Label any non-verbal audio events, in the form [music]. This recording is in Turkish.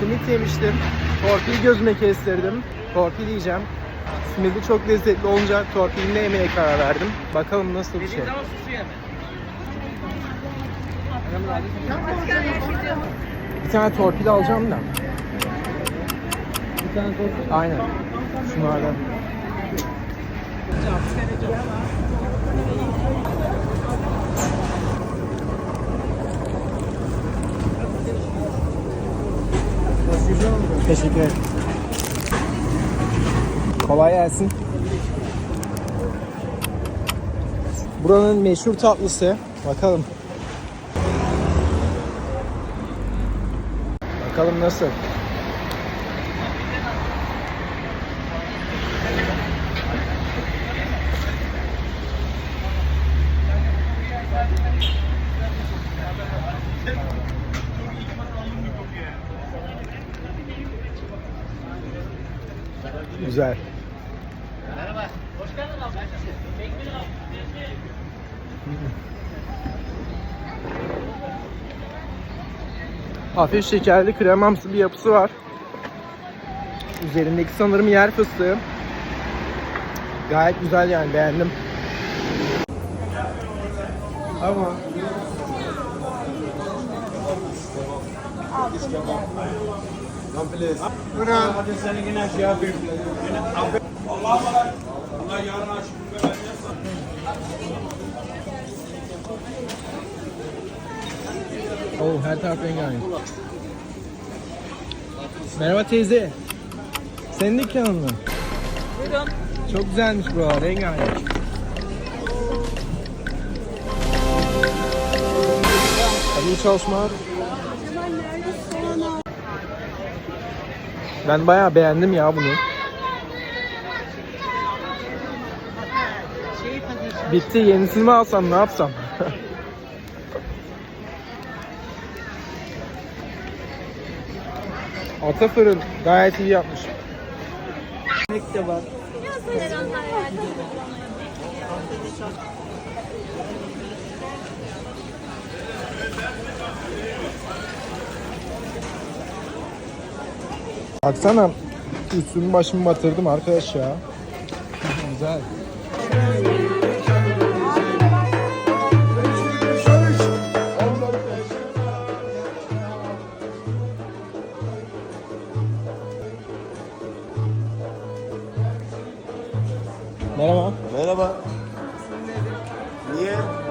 simit yemiştim. Torpil gözüme kestirdim. Torpil yiyeceğim. Simidi çok lezzetli olunca torpilini yemeye karar verdim. Bakalım nasıl bir şey. Bir tane torpil alacağım da. Bir tane torpil. Aynen. Şunlardan. Güzel? Teşekkür ederim. Kolay gelsin. Buranın meşhur tatlısı. Bakalım. Bakalım nasıl? Güzel. Hafif şekerli kremamsı bir yapısı var. Üzerindeki sanırım yer fıstığı. Gayet güzel yani beğendim. Ama Oh her taraf rengarenk. Merhaba teyze. Senin dükkanın mı? Buyurun. Çok güzelmiş buralar rengarenk. İyi çalışmalar. Ben bayağı beğendim ya bunu. Bitti yenisini mi alsam ne yapsam? [laughs] Ata fırın gayet iyi yapmış. Ekmek de var. Baksana üstümü başımı batırdım arkadaş ya. Güzel. Merhaba. Merhaba. Niye?